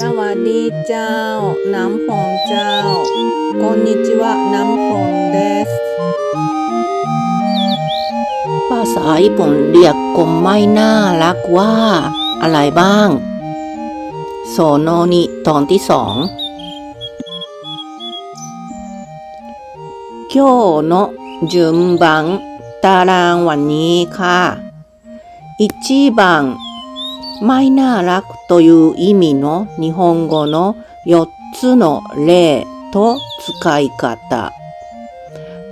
สวัสดีเจ้า น้ำหอมเจ้าこんにちはน้ำหอมですภาษาญี่ปุ่นเรียกกลมไม่น่ารักว่า อะไรบ้าง โซโนนิตอนที่สอง今日の順番ตารางวันนี้ค่ะ1番 ไม่น่ารักという意味の日本語の4つの例と使い方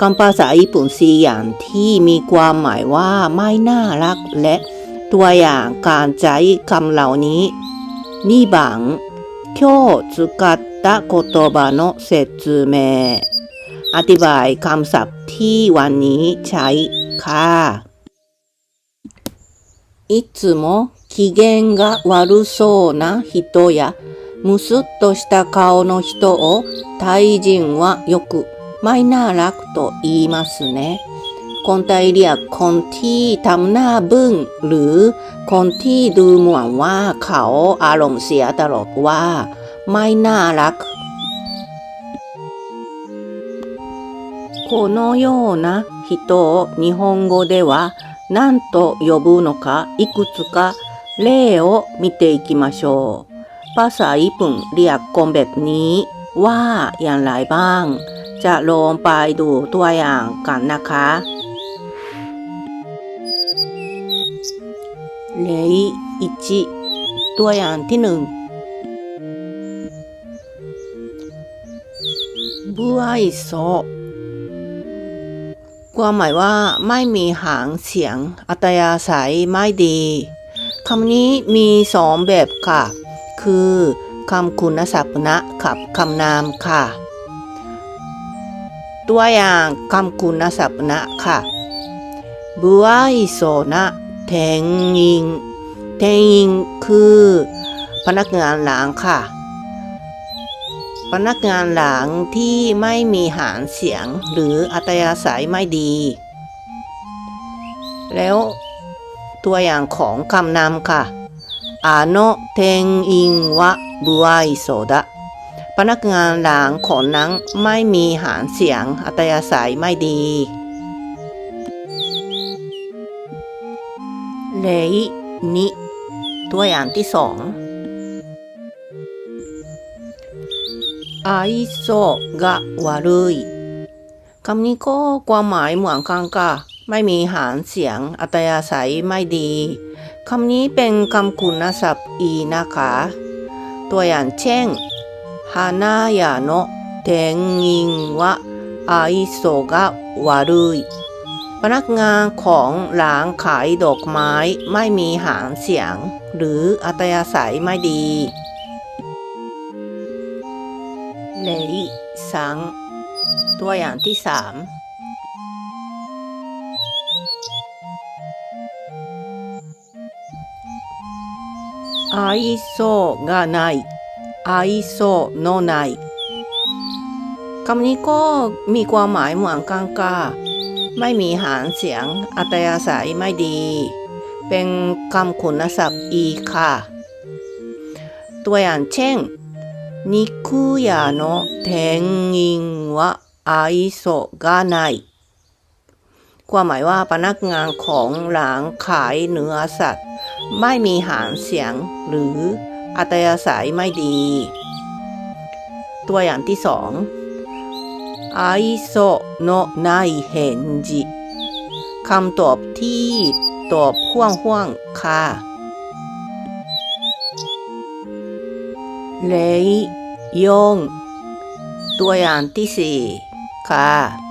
คำภาษาญี่ปุ่นสี่อย่างที่มีความหมายว่าไม่น่ารักและตัวอย่างการใช้คำเหล่านี้2番今日使った言葉の説明อธิบายคำศัพท์ที่วันนี้ใช้ค่ะいつも 機嫌が悪そうな人やむすっとした顔の人をタイ人はよくไม่น่ารักと言いますねคนไทยเรียกคนที่ทำหน้าบึ้ง หรือคนที่ดูเหมือนว่าเขาอารมณ์เสียตลอดว่า ไม่น่ารัก このような人を日本語では何と呼ぶのかいくつか 例を見ていきましょう。ภาษาญี่ปุ่นเรียกคนแบบนี้ว่าอย่างไรบ้าง จะลองไปดูตัวอย่างกันนะคะเลอิจิตัวอย่างที่หนึ่งบุไอโซ ความหมายว่าไม่มีหางเสียง อัตยาศัยไม่ดี คำนี้มีสองแบบค่ะ คือคำคุณศัพท์นะกับคำนามค่ะ ตัวอย่างคำคุณศัพท์นะค่ะบุไอโซนะเทงยิงเทงยิงคือ พนักงานหลังค่ะ พนักงานหลังที่ไม่มีหางเสียงหรืออัตยาศัยไม่ดี แล้ว ตัวอย่างของคำนามค่ะอาโนเทงอินวะบุไอโซดะพนักงานหลังคนนั้นไม่มีหางเสียงอัตยาศัยไม่ดีเลยนิตัวอย่างที่สองไอโซกะวารุยคำนี้ก็ความหมายเหมือนกันค่ะ ไม่มีหารเสียงอัตยาศัยไม่ดีคำนี้เป็นคำคุณศัพท์อีนะคะ ตัวอย่างเช่นฮานายาโนเทงงินวะไอโซกะวารุยพนักงานของร้านขายดอกไม้ไม่มีหางเสียง หรืออัตยาศัยไม่ดีเลยสัง ตัวอย่างที่สาม 愛想がない愛想のないคำนี้ก็มีความหมายเหมือนกันค่ะไม่มีหางเสียง อัตยาศัยไม่ดี เป็นคำคุณศัพท์อีค่ะ ตัวอย่างเช่น肉屋の店員は愛想がない ความหมายว่าพนักงานของหลังขายเนื้อสัตว์ ไม่มีหางเสียงหรืออัตยาศัยไม่ดี ตัวอย่างที่สองไอโซโนไนเฮนจิคำตอบที่ตอบห่วงห่วงค่ะเลยยงตัวอย่างที่สี่ค่ะ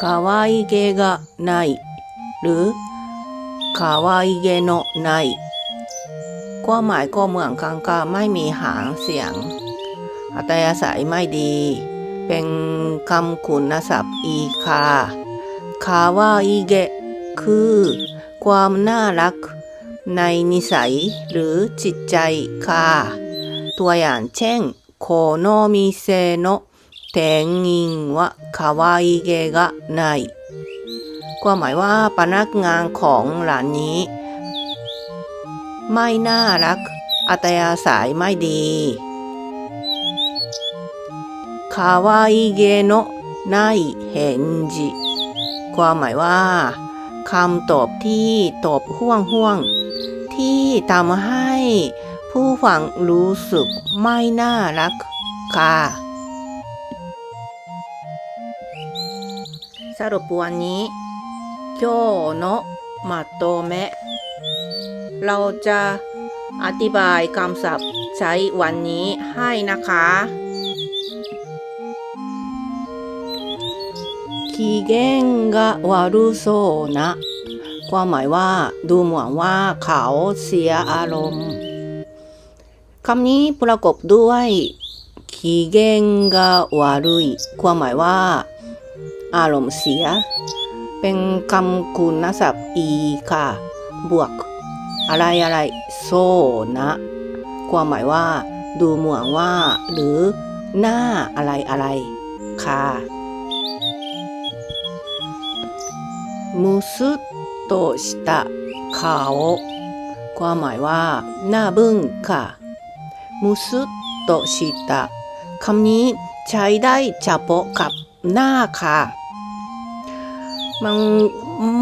可愛げがないหรือ可愛げのないความหมายก็เหมือนกันค่ะไม่มีหางเสียง อัตยาศัยไม่ดี เป็นคำคุณศัพท์อีค่ะคาวาอิเกะคือ ความน่ารัก ในนิสัยหรือจิตใจค่ะ ตัวอย่างเช่นโคโนมิเซโนะ 店員は可愛げがないความหมายว่าพนักงานของร้านนี้ ไม่น่ารัก อัตยาศัยไม่ดีคาวาอิเกโนะไนเฮนจิความหมายว่าคำตอบที่ตอบห่วงห่วงๆที่ทำให้ผู้ฟังรู้สึกไม่น่ารักค่ะ สรุปวันนี้今日のまとめเราจะอธิบายคำศัพท์ใช้วันนี้ให้นะคะ機嫌が悪そうなความหมายว่า ดูเหมือนว่าเขาเสียอารมณ์คำนี้ประกอบด้วย機嫌が悪いความหมายว่า อารมณ์เสีย เป็นคำคุณศัพท์อีค่ะ บวก อะไรอะไรโซนะ ความหมายว่า ดูเหมือนว่า หรือ หน้าอะไรอะไร ค่ะมุสุตโตชิตะเขาความหมายว่า หน้าบึ้งค่ะมุสุตโตชิตะคำนี้ใช้ได้เฉพาะกับหน้าค่ะ มัน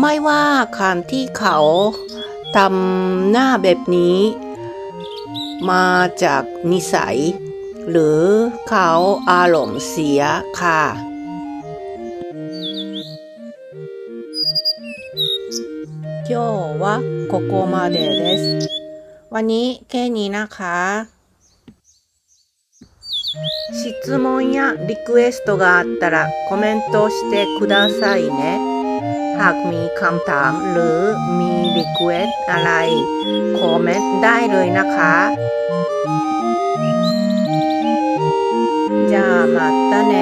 ไม่ว่าการที่เขาทำหน้าแบบนี้ มาจากนิสัย หรือเขาอารมณ์เสียค่ะ今日はここまでですวันนี้แค่นี้นะคะ 質問やリクエストがあったらコメントしてくださいね หากมีคำถามหรือมีรีเควสอะไรคอมเมนต์ได้เลยนะคะจะมาตาแน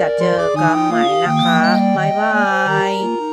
จะเจอกันใหม่นะคะ บ๊ายบาย